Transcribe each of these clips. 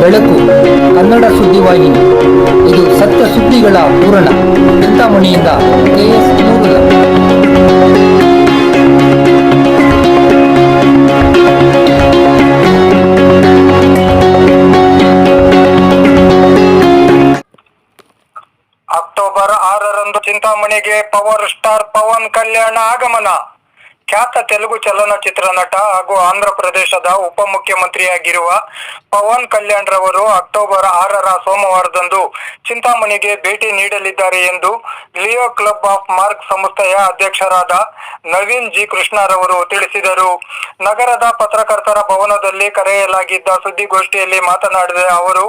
ಬೆಳಕು ಕನ್ನಡ ಸುದ್ದಿವಾಹಿನಿ. ಇದು ಸತ್ಯ ಸುದ್ದಿಗಳ ಪೂರಣ ಚಿಂತಾಮಣಿಯಿಂದ ಕೆಎಸ್ ನೂರುಲ ಅಕ್ಟೋಬರ್ ಆರರಂದು ಚಿಂತಾಮಣಿಗೆ ಪವರ್ ಸ್ಟಾರ್ ಪವನ್ ಕಲ್ಯಾಣ ಆಗಮನ. ಖ್ಯಾತ ತೆಲುಗು ಚಲನಚಿತ್ರ ನಟ ಹಾಗೂ ಆಂಧ್ರ ಪ್ರದೇಶದ ಉಪಮುಖ್ಯಮಂತ್ರಿಯಾಗಿರುವ ಪವನ್ ಕಲ್ಯಾಣ್ ರವರು ಅಕ್ಟೋಬರ್ ಆರರ ಸೋಮವಾರದಂದು ಚಿಂತಾಮಣಿಗೆ ಭೇಟಿ ನೀಡಲಿದ್ದಾರೆ ಎಂದು ಲಿಯೋ ಕ್ಲಬ್ ಆಫ್ ಮಾರ್ಕ್ ಸಂಸ್ಥೆಯ ಅಧ್ಯಕ್ಷರಾದ ನವೀನ್ ಜಿ ಕೃಷ್ಣರವರು ತಿಳಿಸಿದರು. ನಗರದ ಪತ್ರಕರ್ತರ ಭವನದಲ್ಲಿ ಕರೆಯಲಾಗಿದ್ದ ಸುದ್ದಿಗೋಷ್ಠಿಯಲ್ಲಿ ಮಾತನಾಡಿದ ಅವರು,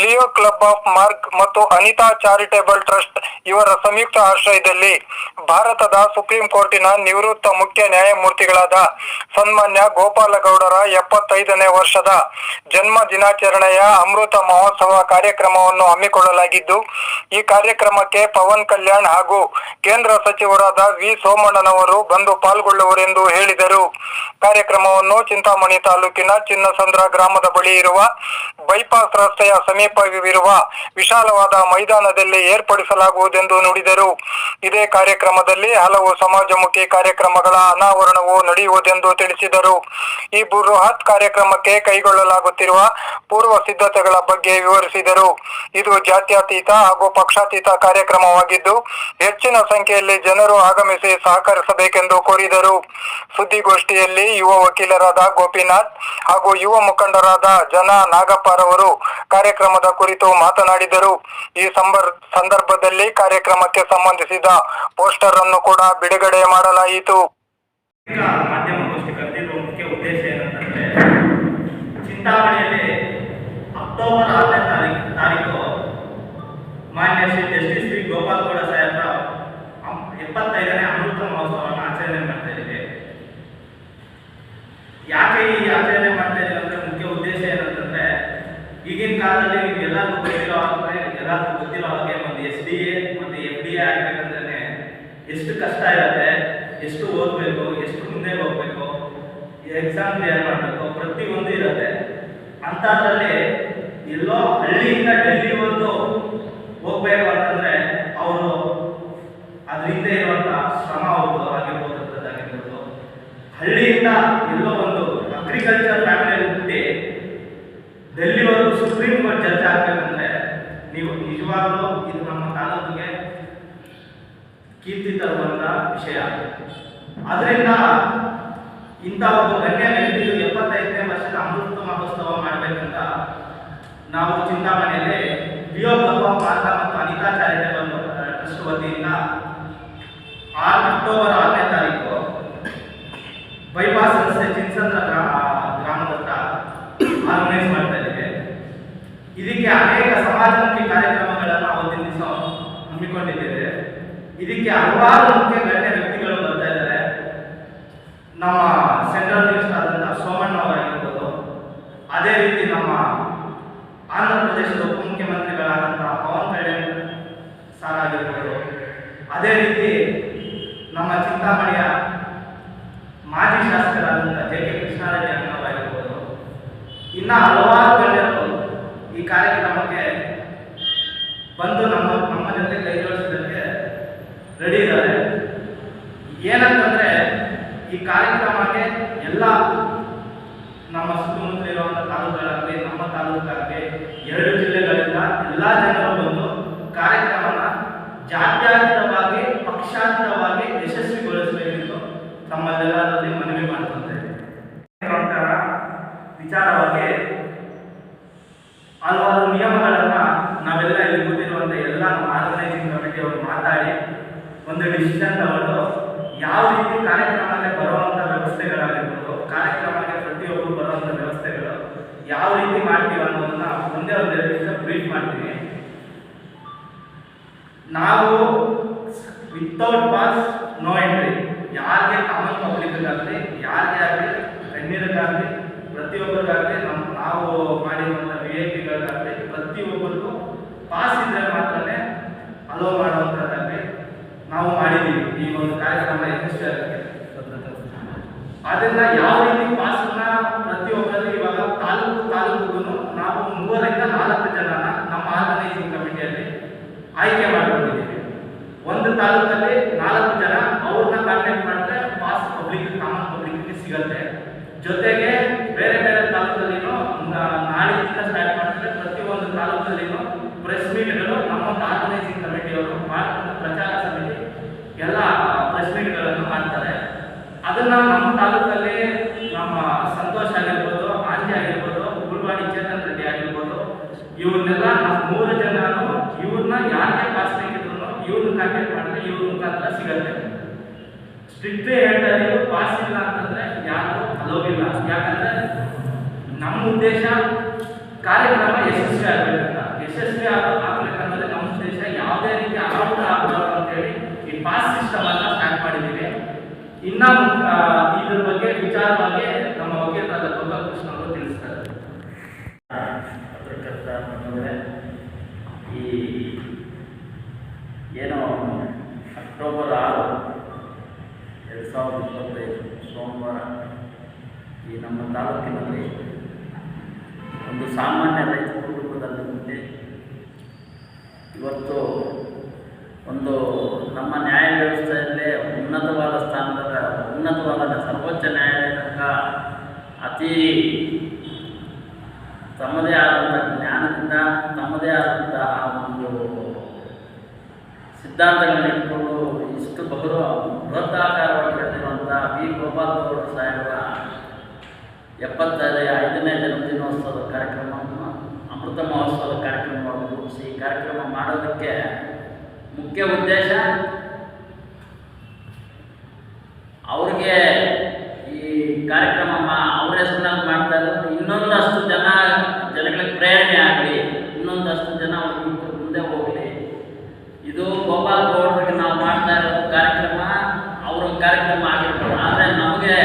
ಲಿಯೋ ಕ್ಲಬ್ ಆಫ್ ಮಾರ್ಕ್ ಮತ್ತು ಅನಿತಾ ಚಾರಿಟೇಬಲ್ ಟ್ರಸ್ಟ್ ಇವರ ಸಂಯುಕ್ತ ಆಶ್ರಯದಲ್ಲಿ ಭಾರತದ ಸುಪ್ರೀಂ ಕೋರ್ಟಿನ ನಿವೃತ್ತ ಮುಖ್ಯ ನ್ಯಾಯಮೂರ್ತಿಗಳಾದ ಸನ್ಮಾನ್ಯ ಗೋಪಾಲಗೌಡರ ಎಪ್ಪತ್ತೈದನೇ ವರ್ಷದ ಜನ್ಮ ದಿನಾಚರಣೆಯ ಅಮೃತ ಮಹೋತ್ಸವ ಕಾರ್ಯಕ್ರಮವನ್ನು ಹಮ್ಮಿಕೊಳ್ಳಲಾಗಿದ್ದು, ಈ ಕಾರ್ಯಕ್ರಮಕ್ಕೆ ಪವನ್ ಕಲ್ಯಾಣ್ ಹಾಗೂ ಕೇಂದ್ರ ಸಚಿವರಾದ ವಿ ಸೋಮಣ್ಣನವರು ಬಂದು ಪಾಲ್ಗೊಳ್ಳುವರೆಂದು ಹೇಳಿದರು. ಕಾರ್ಯಕ್ರಮವನ್ನು ಚಿಂತಾಮಣಿ ತಾಲೂಕಿನ ಚಿನ್ನಸಂದ್ರ ಗ್ರಾಮದ ಬಳಿ ಇರುವ ಬೈಪಾಸ್ ರಸ್ತೆಯ ಸಮೀಪವಿರುವ ವಿಶಾಲವಾದ ಮೈದಾನದಲ್ಲಿ ಏರ್ಪಡಿಸಲಾಗುವುದೆಂದು ನುಡಿದರು. ಇದೇ ಕಾರ್ಯಕ್ರಮದಲ್ಲಿ ಹಲವು ಸಮಾಜಮುಖಿ ಕಾರ್ಯಕ್ರಮಗಳ ಅನಾವರಣವು ನಡೆಯುವುದೆಂದು ತಿಳಿಸಿದರು. ಈ ಬೃಹತ್ ಕಾರ್ಯಕ್ರಮಕ್ಕೆ ಕೈಗೊಳ್ಳಲಾಗುತ್ತಿರುವ ಪೂರ್ವ ಸಿದ್ಧತೆಗಳ ಬಗ್ಗೆ ವಿವರಿಸಿದರು. ಇದು ಜಾತ್ಯತೀತ ಹಾಗೂ ಪಕ್ಷಾತೀತ ಕಾರ್ಯಕ್ರಮವಾಗಿದ್ದು, ಹೆಚ್ಚಿನ ಸಂಖ್ಯೆಯಲ್ಲಿ ಜನರು ಆಗಮಿಸಿ ಸಹಕರಿಸಬೇಕೆಂದು ಕೋರಿದರು. ಸುದ್ದಿಗೋಷ್ಠಿಯಲ್ಲಿ ಯುವ ವಕೀಲರಾದ ಗೋಪಿನಾಥ್ ಹಾಗೂ ಯುವ ಮುಖಂಡರಾದ ಜನ ನಾಗಪ್ಪರವರು ಕಾರ್ಯಕ್ರಮದ ಕುರಿತು ಮಾತನಾಡಿದರು. ಈ ಸಂದರ್ಭದಲ್ಲಿ ಕಾರ್ಯಕ್ರಮಕ್ಕೆ ಸಂಬಂಧಿಸಿದ ಪೋಸ್ಟರ್ ಅನ್ನು ಕೂಡ ಬಿಡುಗಡೆ ಮಾಡಲಾಯಿತು. ಚಿಂತಾಮಣಿಯಲ್ಲಿ ಅಕ್ಟೋಬರ್ ಆರನೇ ತಾರೀಕು ತಾರೀಕು ಮಾನ್ಯ ಶ್ರೀ ಜಸ್ಟಿಸ್ ಶ್ರೀ ಗೋಪಾಲ್ ಗೌಡ ಸಾಹೇಬ್ರ ಎಪ್ಪತ್ತೈದನೇ ಅಮೃತ ಮಹೋತ್ಸವವನ್ನು ಆಚರಣೆ ಮಾಡ್ತಾ ಇದ್ದೀವಿ. ಯಾಕೆ ಈ ಆಚರಣೆ ಮಾಡ್ತಾ ಇದ್ದೀವಿ ಅಂದ್ರೆ ಮುಖ್ಯ ಉದ್ದೇಶ ಏನಂತಂದ್ರೆ, ಈಗಿನ ಕಾಲದಲ್ಲಿ ನಿಮ್ಗೆ ಎಲ್ಲರಿಗೂ ಗೊತ್ತಿರೋ ಹಾಗೆ, ಎಲ್ಲರಿಗೂ ಗೊತ್ತಿರೋ ಹಾಗೆ ಎಷ್ಟು ಕಷ್ಟ ಇರುತ್ತೆ, ಎಷ್ಟು ಓದಬೇಕು, ಎಷ್ಟು ಮುಂದೆ ಹೋಗ್ಬೇಕು ಎಕ್ಸಾಮ್ ಕ್ಲಿಯರ್ ಮಾಡಬೇಕು ಪ್ರತಿಯೊಂದು ಇರುತ್ತೆ. ಅಂಥದ್ರಲ್ಲಿ ಎಲ್ಲೋ ಹಳ್ಳಿಯಿಂದ ಡೆಲ್ಲಿವರೆಗೂ ಹೋಗ್ಬೇಕು ಅಂತಂದ್ರೆ ಅವರು ಅದ್ರ ಹಿಂದೆ ಇರುವಂಥ ಶ್ರಮ ಅವ್ರದ್ದು ಆಗಿರ್ಬೋದು ಹಳ್ಳಿಯಿಂದ ಎಲ್ಲೋ ಒಂದು ಅಗ್ರಿಕಲ್ಚರ್ ಫ್ಯಾಮಿಲಿಯಲ್ಲಿ ಹುಟ್ಟಿ ಡೆಲ್ಲಿವರೆಗೂ ಸುಪ್ರೀಂ ಕೋರ್ಟ್ ಜಡ್ಜ್ ಆಗ್ಬೇಕಂದ್ರೆ ನೀವು ನಿಜವಾಗ್ಲೂ ಇದು ನಮ್ಮ ಕೀರ್ತಿ ತರುವಂತ ವಿಷಯ. ಅದರಿಂದ ಇಂಥ ಒಂದು ಗಣ್ಯ ವ್ಯಕ್ತಿಯು ಎಪ್ಪತ್ತೈದನೇ ವರ್ಷದ ಅಮೃತ ಮಹೋತ್ಸವ ಮಾಡಬೇಕಂತ ನಾವು ಚಿಂತಾಮಣಿಯಲ್ಲಿ ವಿಯೋಗ ಕ್ಲಬ್ ಆಫ್ ಭಾರತ ಮತ್ತು ಅನಿತಾ ಚಾರಿಟೇಬಲ್ ಟ್ರಸ್ಟ್ ವತಿಯಿಂದ ಆರು ಅಕ್ಟೋಬರ್ ಆರನೇ ತಾರೀಕು ಬೈಪಾಸ್ ರಸ್ತೆ ಚಿನ್ಸಂದ್ರ ಗ್ರಾಮ ಗ್ರಾಮದ ಹತ್ರ ಆರ್ಗನೈಸ್ ಮಾಡ್ತಾ ಇದ್ದೀವಿ ಇದಕ್ಕೆ ಅನೇಕ ಸಮಾಜಮುಖಿ ಕಾರ್ಯಕ್ರಮಗಳನ್ನು ಅವತ್ತಿನ ದಿವಸ ಹಮ್ಮಿಕೊಂಡಿದ್ದೇವೆ ಇದಕ್ಕೆ ಹಲವಾರು ಮುಖ್ಯ ಗಣ್ಯ ವ್ಯಕ್ತಿಗಳು ಬರ್ತಾ ಇದ್ದಾರೆ. ನಮ್ಮ ಸೆಂಟ್ರಲ್ ಮಿನಿಸ್ಟರ್ ಆದಂತಹ ಸೋಮಣ್ಣ ಅವರಾಗಿರ್ಬೋದು. ಅದೇ ರೀತಿ ನಮ್ಮ ಆಂಧ್ರ ಪ್ರದೇಶದ ಉಪಮುಖ್ಯಮಂತ್ರಿಗಳಾದಂತಹ ಪವನ್ ಕಲ್ಯಾಣ್ ಸಾರ್ ಆಗಿರ್ಬೋದು. ಅದೇ ರೀತಿ ನಮ್ಮ ಚಿಂತಾಮಣಿಯ ಮಾಜಿ ಶಾಸಕರಾದಂತಹ ಜೆ ಕೆ ಕೃಷ್ಣಾರೆಡ್ಡಿ ಅಣ್ಣವರಾಗಿರ್ಬೋದು. ಇನ್ನ ಹಲವಾರು ಗಣ್ಯರು ಈ ಕಾರ್ಯಕ್ರಮಕ್ಕೆ ಬಂದು ನಮ್ಮ ನಮ್ಮ ಜೊತೆ ಕೈ ಜೋಡಿಸೋದಕ್ಕೆ ರೆಡಿ ಇದ್ದಾರೆ ಏನಂತಂದ್ರೆ ಈ ಕಾರ್ಯಕ್ರಮಕ್ಕೆ ಎಲ್ಲ ನಮ್ಮ ಸುತ್ತಮುತ್ತ ಇರುವಂಥ ತಾಲೂಕುಗಳಾಗಲಿ, ನಮ್ಮ ತಾಲೂಕಾಗಲಿ, ಎರಡು ಜಿಲ್ಲೆಗಳಿಂದ ಎಲ್ಲ ಜನರು ಬಂದು ಕಾರ್ಯಕ್ರಮನ ಜಾತ್ಯತೀತವಾಗಿ, ಪಕ್ಷಾತೀತವಾಗಿ ಯಶಸ್ವಿಗೊಳಿಸಬೇಕೆಂದು ತಮ್ಮಲ್ಲೆಲ್ಲರಲ್ಲಿ ಮನವಿ ಮಾಡ್ಕೊಂತೇವೆ ನಂತರ ವಿಚಾರವಾಗಿ ಹಲವಾರು ನಿಯಮಗಳನ್ನ ನಾವೆಲ್ಲ ಇಲ್ಲಿ ಕೂತಿರುವಂತ ಎಲ್ಲ ನಮ್ಮ ಆರ್ಗನೈಸಿಂಗ್ ಕಮಿಟಿ ಅವರು ಮಾತಾಡಿ, ಒಂದು ಡಿಸಿಷನ್ ತಗೊಂಡು ಯಾವ ರೀತಿ ಕಾರ್ಯಕ್ರಮಕ್ಕೆ ಬರುವಂತ ವ್ಯವಸ್ಥೆಗಳಾಗಿರ್ಬೋದು, ಕಾರ್ಯಕ್ರಮಕ್ಕೆ ಪ್ರತಿಯೊಬ್ಬರು ಬರುವಂತ ವ್ಯವಸ್ಥೆಗಳು ಯಾವ ರೀತಿ ಮಾಡ್ತೀವಿ ಅನ್ನೋದನ್ನ ಒಂದೇ ಒಂದು ಎರಡು ನಿಮಿಷ ಬ್ರೀಫ್ ಮಾಡ್ತೀನಿ. ನಾವು ವಿತೌಟ್ ಪಾಸ್ ನೋ ಎಂಟ್ರಿ ಯಾರಿಗೆ ಕಾಮನ್ ಪಬ್ಲಿಕ್ಗಾಗಲಿ ಯಾರಿಗೆ ಆಗಲಿ, ಗಣ್ಯರಿಗಾಗಲಿ, ಪ್ರತಿಯೊಬ್ಬರಿಗಾಗಲಿ ನಮ್ಮ ನಾವು ಮಾಡಿರುವಂಥ ವಿ ಐ ಪಿಗಳಿಗಾಗಲಿ ಪ್ರತಿಯೊಬ್ಬರಿಗೂ ಪಾಸ್ ಇದ್ರೆ ಮಾತ್ರನೇ ಅಲೋ ಮಾಡುವಂಥದ್ದಾಗಲಿ ನಾವು ಮಾಡಿದ್ದೀವಿ. ಈ ಒಂದು ಕಾರ್ಯಕ್ರಮ ಯಶಸ್ವಿಯಾಗಕ್ಕೆ ಅದನ್ನ ಯಾವ ರೀತಿ ಪಾಸನ್ನ ಪ್ರತಿಯೊಬ್ಬರಲ್ಲಿ ಇವಾಗ ಅದನ್ನ ನಮ್ಮ ತಾಲೂಕಲ್ಲಿ ನಮ್ಮ ಸಂತೋಷ ಆಗಿರ್ಬೋದು, ಆಂಜಿ ಆಗಿರ್ಬೋದು ಗುರುವಾಡಿ ಚೇತನ್ ರೆಡ್ಡಿ ಆಗಿರ್ಬೋದು, ಇವ್ರನ್ನೆಲ್ಲ ಮೂರು ಜನನು ಇವ್ರನ್ನ ಯಾರಿಗೆ ಪಾಸ್ ಆಗಿದ್ರು ಇವ್ರನ್ನ ಕಾಂಟ್ಯಾಕ್ಟ್ ಮಾಡಿದ್ರೆ ಇವ್ರ ಮುಖಾಂತರ ಸಿಗತ್ತೆ. ಸ್ಟ್ರಿಕ್ಟ್ಲಿ ಹೇಳ್ತಾ ಇದೀವಿ ಪಾಸ್ ಇಲ್ಲ ಅಂತಂದ್ರೆ ಯಾರು ಅಲೋವಿಲ್ಲ ಯಾಕಂದ್ರೆ ನಮ್ಮ ಉದ್ದೇಶ ಕಾರ್ಯಕ್ರಮ ಯಶಸ್ವಿ ಆಗಬೇಕಂತ. ಯಶಸ್ವಿ ಆಗಬೇಕಂದ್ರೆ ನಮ್ಮ ಉದ್ದೇಶ ಯಾವುದೇ ರೀತಿ ಆರೋಪ ಆಗಬಾರ್ದು ಅಂತೇಳಿ ಈ ಪಾಸ್ ಸಿಸ್ಟಮ್ ಇನ್ನ ಇದ್ರ ಬಗ್ಗೆ ವಿಚಾರವಾಗಿ ನಮ್ಮ ವಕೀಲರಾದ ಗೋಪಾಲ್ ಕೃಷ್ಣ ಅವರು ತಿಳಿಸ್ತಾರೆ. ಪತ್ರಕರ್ತ ಈ ಏನು ಅಕ್ಟೋಬರ್ ಆರು ಎರಡು ಸಾವಿರದ ಇಪ್ಪತ್ತೈದು ಸೋಮವಾರ ಈ ನಮ್ಮ ತಾಲೂಕಿನಲ್ಲಿ ಒಂದು ಸಾಮಾನ್ಯ ರೈತ ಕುಟುಂಬದಲ್ಲಿ ಮುಂದೆ ಇವತ್ತು ಒಂದು ನಮ್ಮ ನ್ಯಾಯ ವ್ಯವಸ್ಥೆಯಲ್ಲೇ ಉನ್ನತವಾದ ಸ್ಥಾನದ ಉನ್ನತವಾದ ಸರ್ವೋಚ್ಚ ನ್ಯಾಯಾಲಯ ಅತಿ ತಮ್ಮದೇ ಆದಂಥ ಜ್ಞಾನದಿಂದ, ತಮ್ಮದೇ ಆದಂತಹ ಒಂದು ಸಿದ್ಧಾಂತಗಳನ್ನ ಇಟ್ಕೊಂಡು ಇಷ್ಟು ಬಹು ಬೃಹತ್ತಾಕಾರವಾಗಿ ಬೆಳೆದಿರುವಂಥ ವಿ. ಗೋಪಾಲ್ ಗೌಡ ಸಾಹೇಬರ ಎಪ್ಪತ್ತೈದು ಐದನೇ ಜನ್ಮದಿನೋತ್ಸವದ ಕಾರ್ಯಕ್ರಮವನ್ನು, ಅಮೃತ ಮಹೋತ್ಸವದ ಕಾರ್ಯಕ್ರಮವನ್ನು ರೂಪಿಸಿ ಕಾರ್ಯಕ್ರಮ ಮಾಡೋದಕ್ಕೆ ಮುಖ್ಯ ಉದ್ದೇಶ ಅವ್ರಿಗೆ ಈ ಕಾರ್ಯಕ್ರಮ ಅವರೇ ಹೆಸರಿನಲ್ಲಿ ಮಾಡ್ತಾ ಇದ್ದಾರೆ ಇನ್ನೊಂದಷ್ಟು ಜನ ಜನಗಳಿಗೆ ಪ್ರೇರಣೆ ಆಗಲಿ, ಇನ್ನೊಂದಷ್ಟು ಜನ ಮುಂದೆ ಹೋಗಲಿ. ಇದು ಗೋಪಾಲ್ ಗೌಡ್ರಿಗೆ ನಾವು ಮಾಡ್ತಾ ಇರೋ ಕಾರ್ಯಕ್ರಮ ಅವ್ರ ಕಾರ್ಯಕ್ರಮ ಆಗಿರ್ಬೋದು. ಆದರೆ ನಮಗೆ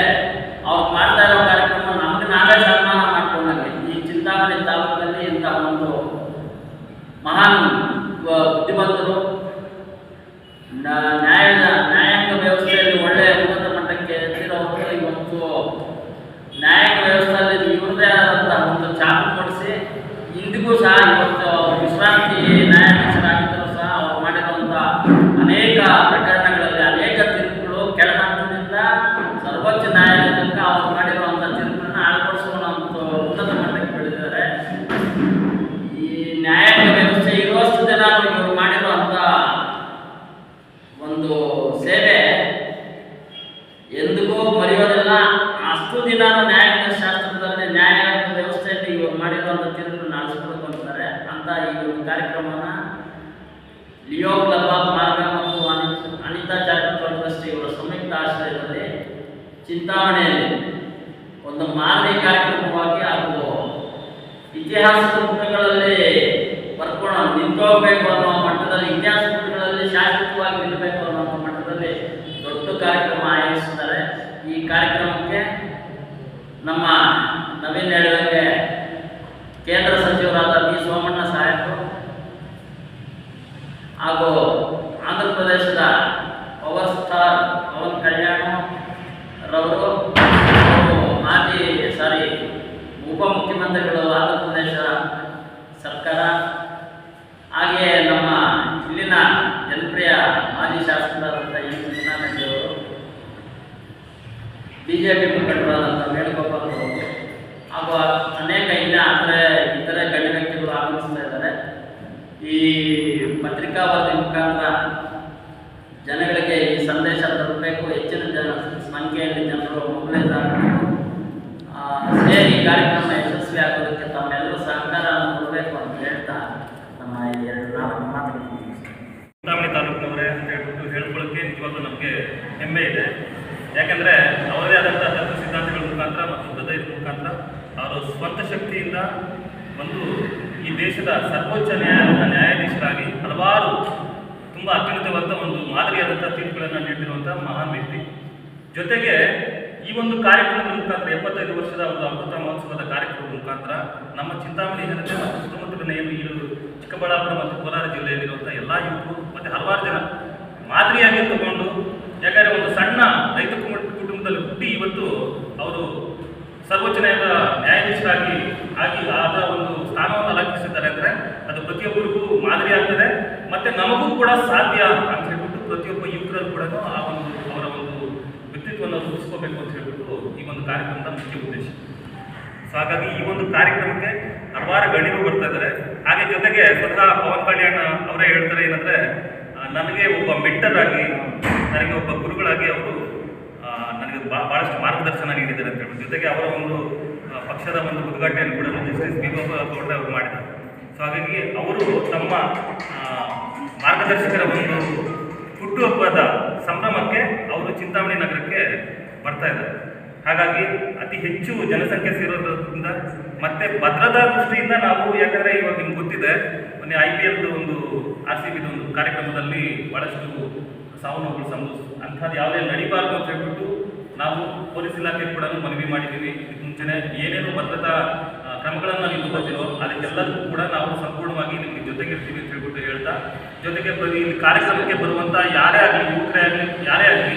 ಅವ್ರು ಮಾಡ್ತಾ ಇರೋ ಕಾರ್ಯಕ್ರಮ ನಮಗೆ ನಾವೇ ಸನ್ಮಾನ ಮಾಡ್ಕೊಂಡಾಗೆ. ಈ ಚಿಂತಾಮಣಿ ತಾಲೂಕಲ್ಲಿ ಇಂಥ ಒಂದು ಮಹಾನ್ ಬುದ್ಧಿವಂತರು ನ- ನ್ಯಾಯ ನ್ಯಾಯಾಂಗ ವ್ಯವಸ್ಥೆಯಲ್ಲಿ ಒಳ್ಳೆಯ ಉನ್ನತ ಮಟ್ಟಕ್ಕೆ ಎತ್ತಿರೋರು ಇವತ್ತು ನ್ಯಾಯಾಂಗ ವ್ಯವಸ್ಥೆಯಲ್ಲಿ ಇವ್ರದೇ ಆದಂತಹ ಒಂದು ಚಾಪು ಮೂಡಿಸಿ ಇಂದಿಗೂ ಸಹ ಇವತ್ತು ವಿಶ್ರಾಂತಿ ನ್ಯಾಯಾಧೀಶರಾಗಿದ್ದರೂ ಸಹ ಅವ್ರು ಮಾಡಿರುವಂಥ ಅನೇಕ ಪ್ರಕರಣಗಳಲ್ಲಿ ಅನೇಕ ತೀರ್ಪುಗಳು ಕೆಳಹಂತದಿಂದ ಸರ್ವೋಚ್ಚ ನ್ಯಾಯಾಲಯ ತನಕ ಅವ್ರು ಮಾಡಿರುವಂಥ ತೀರ್ಪನ್ನು ಅಳವಡಿಸುವಂಥ ಉನ್ನತ ಮಟ್ಟಕ್ಕೆ ಬೆಳೆದಿದ್ದಾರೆ ಈ ನ್ಯಾಯಾಂಗ ವ್ಯವಸ್ಥೆ ಇರುವಷ್ಟು ಜನ ಇವರು ಮಾಡಿರುವಂಥ ಒಂದು ಸೇವೆ ಎಂದಿಗೂ ಮರೆಯೋದಿಲ್ಲ ಅಷ್ಟು ದಿನ ನ್ಯಾಯಾಂಗ ಶಾಸ್ತ್ರದಲ್ಲಿ ನ್ಯಾಯಾಂಗ ವ್ಯವಸ್ಥೆಯಲ್ಲಿ ಇವರು ಮಾಡಿರುವಂಥ ತೀರ್ಪನ್ನು ನಡೆಸ್ಕೊಳ್ಬೇಕು ಅಂತಾರೆ ಅಂತ ಒಂದು ಕಾರ್ಯಕ್ರಮನ ಲಿಯೋ ಕ್ಲಬ್ ಆಫ್ ಮಾರ್ಗ ಮತ್ತು ಅನಿ- ಅನಿತಾ ಚಾರಿಟಬಲ್ ಟ್ರಸ್ಟ್ ಇವರ ಸಂಯುಕ್ತ ಆಶ್ರಯದಲ್ಲಿ ಚಿಂತಾಮಣೆಯಲ್ಲಿ ಒಂದು ಮಾದರಿ ಕಾರ್ಯಕ್ರಮವಾಗಿ ಹಾಗೂ ಇತಿಹಾಸದ ಪುಟಗಳಲ್ಲಿ ಬರ್ಕೊಂಡು ನಿಂತೋಗ್ಬೇಕು ಅನ್ನೋ ಮಟ್ಟದಲ್ಲಿ ಇತಿಹಾಸ ಪುಟಗಳಲ್ಲಿ ಶಾಶ್ವತವಾಗಿ ನಿಲ್ಲಬೇಕು ಅನ್ನೋ ಮಟ್ಟದಲ್ಲಿ ದೊಡ್ಡ ಕಾರ್ಯಕ್ರಮ ಆಯೋಜಿಸುತ್ತಾರೆ ಈ ಕಾರ್ಯಕ್ರಮಕ್ಕೆ ನಮ್ಮ ನವೀನ್ ಹೇಳಿದಂಗೆ ಕೇಂದ್ರ ಸಚಿವರಾದ ಬಿ ಸೋಮಣ್ಣ ಸಾಹೇಬರು ಹಾಗೂ ಆಂಧ್ರ ಪ್ರದೇಶದ ಪವರ್ ಸ್ಟಾರ್ ಪವನ್ ಕಲ್ಯಾಣ್ ರವರು ಮಾಜಿ ಸಾರಿ ಉಪಮುಖ್ಯಮಂತ್ರಿಗಳು ಆಂಧ್ರ ಪ್ರದೇಶ ಸರ್ಕಾರ ಹಾಗೆಯೇ ನಮ್ಮ ಇಲ್ಲಿನ ಜನಪ್ರಿಯ ಮಾಜಿ ಶಾಸಕರಾದಂಥ ಈ ಕೃಷ್ಣಾರೆಡ್ಡಿಯವರು ಬಿ ಜೆ ಪಿ ಮುಖಂಡರಾದಂಥ ವೇಣುಗೋಪಾಲ್ ಅವರು ಹಾಗೂ ಅನೇಕ ಇನ್ನ ಅಂದರೆ ಇತರೆ ಗಣ್ಯ ವ್ಯಕ್ತಿಗಳು ಆಗಮಿಸ್ತಾ ಇದ್ದಾರೆ. ಈ ಪತ್ರಿಕಾ ವರದಿ ಮುಖಾಂತರ ಜನಗಳಿಗೆ ಈ ಸಂದೇಶ ತರಬೇಕು ಹೆಚ್ಚಿನ ಜನ ಸಂಖ್ಯೆಯಲ್ಲಿ ಜನರು ಮೊಬೈಲ್ ಸೇರಿ ಕಾರ್ಯಕ್ರಮ ಯಶಸ್ವಿ ಆಗೋದಕ್ಕೆ ತಮ್ಮೆಲ್ಲರೂ ಸಹಕಾರ ಕೊಡಬೇಕು ಅಂತ ಹೇಳ್ತಾ ನಮ್ಮ ಎರಡು ನಾಲ್ಕು ತಾಲೂಕಿನವರೇ ಅಂತ ಹೇಳ್ಬಿಟ್ಟು ಹೇಳ್ಕೊಳ್ಳೋಕ್ಕೆ ನಿಜವಾಗ್ಲೂ ನಮಗೆ ಹೆಮ್ಮೆ ಇದೆ. ಯಾಕಂದರೆ ಅವರೇ ಆದಂಥ ತತ್ವ ಸಿದ್ಧಾಂತಗಳ ಮುಖಾಂತರ ಮತ್ತು ಹೃದಯದ ಮುಖಾಂತರ ಅವರು ಸ್ವಂತ ಶಕ್ತಿಯಿಂದ ಒಂದು ಈ ದೇಶದ ಸರ್ವೋಚ್ಚ ನ್ಯಾಯಾಲಯದ ನ್ಯಾಯಾಧೀಶರಾಗಿ ಹಲವಾರು ತುಂಬ ಅತ್ಯುನ್ನತವಾದ ಒಂದು ಮಾದರಿಯಾದಂಥ ತೀರ್ಪುಗಳನ್ನು ನೀಡಿರುವಂಥ ಮಹಾನ್ ವ್ಯಕ್ತಿ. ಜೊತೆಗೆ ಈ ಒಂದು ಕಾರ್ಯಕ್ರಮದ ಮುಖಾಂತರ ಎಪ್ಪತ್ತೈದು ವರ್ಷದ ಒಂದು ಅಮೃತ ಮಹೋತ್ಸವದ ಕಾರ್ಯಕ್ರಮದ ಮುಖಾಂತರ ನಮ್ಮ ಚಿಂತಾಮಣಿ ಜನತೆ ಮತ್ತು ಸುತ್ತಮುತ್ತಲಿನ ಏನು ಈ ಚಿಕ್ಕಬಳ್ಳಾಪುರ ಮತ್ತು ಕೋಲಾರ ಜಿಲ್ಲೆಯಲ್ಲಿರುವಂಥ ಎಲ್ಲ ಯುವಕರು ಮತ್ತು ಹಲವಾರು ಜನ ಮಾದರಿಯಾಗಿ ತಗೊಂಡು, ಯಾಕಂದರೆ ಒಂದು ಸಣ್ಣ ರೈತ ಕುಟುಂಬ- ಕುಟುಂಬದಲ್ಲಿ ಹುಟ್ಟಿ ಇವತ್ತು ಅವರು ಸರ್ವೋಚ್ಚ ನ್ಯಾಯದ ನ್ಯಾಯಾಧೀಶರಾಗಿ ಆಗಿ ಆದ ಒಂದು ಸ್ಥಾನವನ್ನು ಅದು ಪ್ರತಿಯೊಬ್ಬರಿಗೂ ಮಾದರಿ ಆಗ್ತದೆ. ಮತ್ತೆ ನಮಗೂ ಕೂಡ ಸಾಧ್ಯ ಅಂತ ಹೇಳ್ಬಿಟ್ಟು ಪ್ರತಿಯೊಬ್ಬ ಯುವಕರಲ್ಲೂ ಕೂಡ ಆ ಒಂದು ಅವರ ಒಂದು ವ್ಯಕ್ತಿತ್ವವನ್ನು ರೂಪಿಸ್ಕೋಬೇಕು ಅಂತ ಹೇಳ್ಬಿಟ್ಟು ಈ ಒಂದು ಕಾರ್ಯಕ್ರಮದ ಮುಖ್ಯ ಉದ್ದೇಶ. ಸೊ ಹಾಗಾಗಿ ಈ ಒಂದು ಕಾರ್ಯಕ್ರಮಕ್ಕೆ ಹಲವಾರು ಗಣ್ಯರು ಬರ್ತಾ ಇದ್ದಾರೆ. ಹಾಗೆ ಜೊತೆಗೆ ಸ್ವತಃ ಪವನ್ ಕಲ್ಯಾಣ ಅವರೇ ಹೇಳ್ತಾರೆ ಏನಂದ್ರೆ ನನಗೆ ಒಬ್ಬ ಮೆಂಟರ್ ಆಗಿ, ನನಗೆ ಒಬ್ಬ ಗುರುಗಳಾಗಿ ಅವರು ನನಗೆ ಬಹಳಷ್ಟು ಮಾರ್ಗದರ್ಶನ ನೀಡಿದ್ದಾರೆ ಅಂತ ಹೇಳ್ಬಿಟ್ಟು ಜೊತೆಗೆ ಅವರ ಒಂದು ಪಕ್ಷದ ಒಂದು ಉದ್ಘಾಟನೆಯನ್ನು ಕೂಡ ಜಸ್ಟಿಸ್ ಬಿ ಗೌಡ ಅವರು ಮಾಡಿದ್ದಾರೆ. ಸೊ ಹಾಗಾಗಿ ಅವರು ತಮ್ಮ ಮಾರ್ಗದರ್ಶಕರ ಒಂದು ಹುಟ್ಟುಹಬ್ಬದ ಸಂಭ್ರಮಕ್ಕೆ ಅವರು ಚಿಂತಾಮಣಿ ನಗರಕ್ಕೆ ಬರ್ತಾ ಇದ್ದಾರೆ. ಹಾಗಾಗಿ ಅತಿ ಹೆಚ್ಚು ಜನಸಂಖ್ಯೆ ಸೇರೋದ್ರಿಂದ ಮತ್ತೆ ಭದ್ರತಾ ದೃಷ್ಟಿಯಿಂದ ನಾವು, ಯಾಕಂದ್ರೆ ಇವಾಗ ನಿಮ್ಗೆ ಗೊತ್ತಿದೆ, ಮೊನ್ನೆ ಐ ಪಿ ಎಲ್ದು ಒಂದು ಆರ್ ಸಿ ಬಿದು ಒಂದು ಕಾರ್ಯಕ್ರಮದಲ್ಲಿ ಬಹಳಷ್ಟು ಸಾವು ನೋವುಗಳು ಸಂಭವಿಸಿತು ಅಂಥದ್ದು ಯಾವುದೇ ನಡಿಬಾರ್ದು ಅಂತ ಹೇಳ್ಬಿಟ್ಟು ನಾವು ಪೊಲೀಸ್ ಇಲಾಖೆ ಕೂಡ ಮನವಿ ಮಾಡಿದ್ದೀವಿ. ಮುಂಚೆನೆ ಏನೇನು ಭದ್ರತಾ ಕ್ರಮಗಳನ್ನು ನೀವು ತಗೋತೀರೋ ಅದಕ್ಕೆಲ್ಲದಕ್ಕೂ ಕೂಡ ನಾವು ಸಂಪೂರ್ಣವಾಗಿ ನಿಮಗೆ ಜೊತೆಗಿರ್ತೀವಿ ಅಂತ ಹೇಳ್ಬಿಟ್ಟು ಹೇಳ್ತಾ, ಜೊತೆಗೆ ಪ್ರತಿ ಕಾರ್ಯಕ್ರಮಕ್ಕೆ ಬರುವಂಥ ಯಾರೇ ಆಗಲಿ, ಯುವಕರೇ ಆಗಲಿ, ಯಾರೇ ಆಗಲಿ,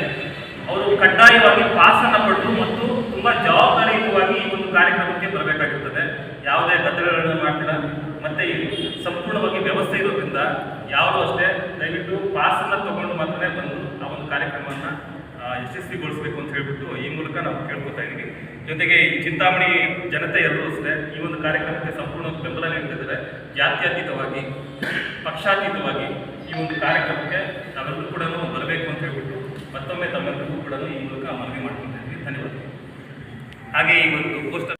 ಅವರು ಕಡ್ಡಾಯವಾಗಿ ಪಾಸನ್ನು ಪಡೆದು ಮತ್ತು ತುಂಬ ಜವಾಬ್ದಾರಿಯುತವಾಗಿ ಈ ಒಂದು ಕಾರ್ಯಕ್ರಮಕ್ಕೆ ಬರಬೇಕಾಗಿರ್ತದೆ. ಯಾವುದೇ ಗದ್ದಲಗಳನ್ನು ಮಾಡ್ತೀರ? ಮತ್ತೆ ಸಂಪೂರ್ಣವಾಗಿ ವ್ಯವಸ್ಥೆ ಇರೋದ್ರಿಂದ ಯಾರು ಅಷ್ಟೇ ದಯವಿಟ್ಟು ಪಾಸನ್ನು ತಗೊಂಡು ಮಾತ್ರ ಬಂದು ಆ ಒಂದು ಕಾರ್ಯಕ್ರಮವನ್ನು ಯಶಸ್ವಿಗೊಳಿಸಬೇಕು ಅಂತ ಹೇಳ್ಬಿಟ್ಟು ಈ ಮೂಲಕ ನಾವು ಕೇಳ್ಕೊತಾ ಇದ್ದೀವಿ ಜೊತೆಗೆ ಚಿಂತಾಮಣಿ ಜನತೆ ಎಲ್ಲರೂ ಅಷ್ಟೇ ಈ ಒಂದು ಕಾರ್ಯಕ್ರಮಕ್ಕೆ ಸಂಪೂರ್ಣ ಬೆಂಬಲ ನೀಡ್ತಿದ್ದಾರೆ. ಜಾತ್ಯತೀತವಾಗಿ, ಪಕ್ಷಾತೀತವಾಗಿ ಈ ಒಂದು ಕಾರ್ಯಕ್ರಮಕ್ಕೆ ನಾವೆಲ್ಲರೂ ಕೂಡ ಬರಬೇಕು ಅಂತ ಹೇಳ್ಬಿಟ್ಟು ಮತ್ತೊಮ್ಮೆ ತಮ್ಮೆಲ್ಲರಿಗೂ ಕೂಡ ಈ ಮೂಲಕ ಮನವಿ ಮಾಡ್ಕೊಂಡಿದ್ದೀವಿ ಧನ್ಯವಾದ ಹಾಗೆ ಈ ಒಂದು ಪೋಸ್ಟರ್